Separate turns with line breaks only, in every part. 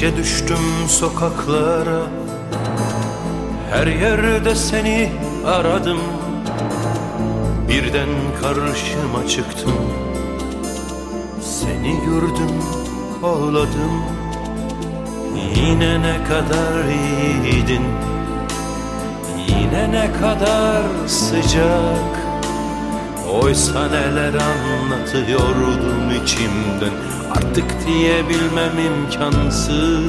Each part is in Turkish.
İyice düştüm sokaklara. Her yerde seni aradım. Birden karşıma çıktın. Seni gördüm ağladım. Yine ne kadar iyiydin. Yine ne kadar sıcak. Oysa neler anlatıyordum içimden. Artık diyebilmem imkansız.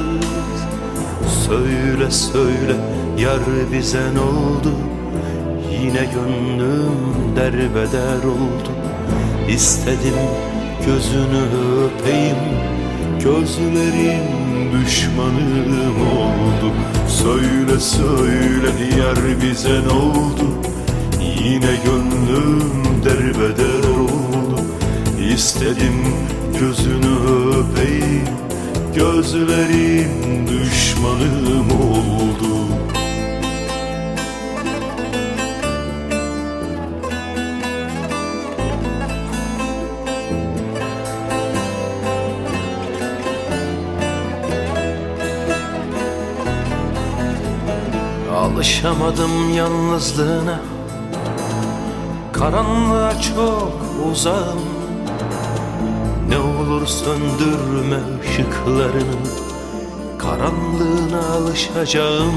Söyle söyle yar bize ne oldu? Yine gönlüm derbeder oldu. İstedim gözünü öpeyim. Gözlerin düşmanım oldu. Söyle söyle yar bize ne oldu? Yine gönlüm derbeder İstedim gözünü öpeyim. Gözlerin düşmanım oldu. Alışamadım yalnızlığına. Karanlığa çok uzağım Ne olur söndürme ışıklarını Karanlığına alışacağım.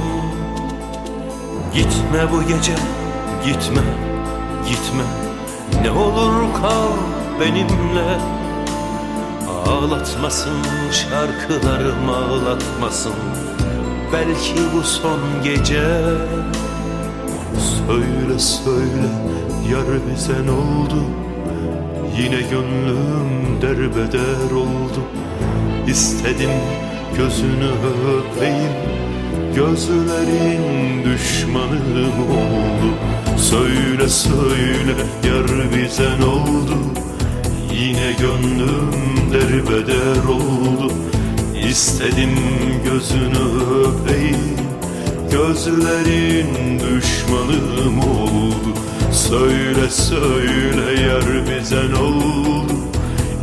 Gitme bu gece gitme gitme. Ne olur kal benimle. Ağlatmasın şarkılarım ağlatmasın. Belki bu son gece. Söyle söyle yar bize ne oldu Yine gönlüm derbeder oldu. İstedim gözünü öpeyim Gözlerin düşmanım oldu. Söyle söyle yar bize ne oldu? Yine gönlüm derbeder oldu. İstedim gözünü öpeyim Gözlerin düşmanım oldu Söyle söyle yar bize ne oldu?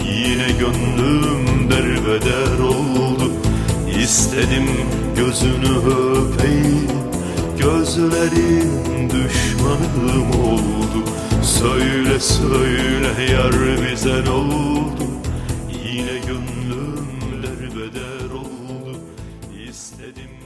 Yine gönlüm derbeder oldu. İstedim gözünü öpeyim Gözlerin düşmanım oldu. Söyle söyle yar bize ne oldu? Yine gönlüm derbeder oldu. İstedim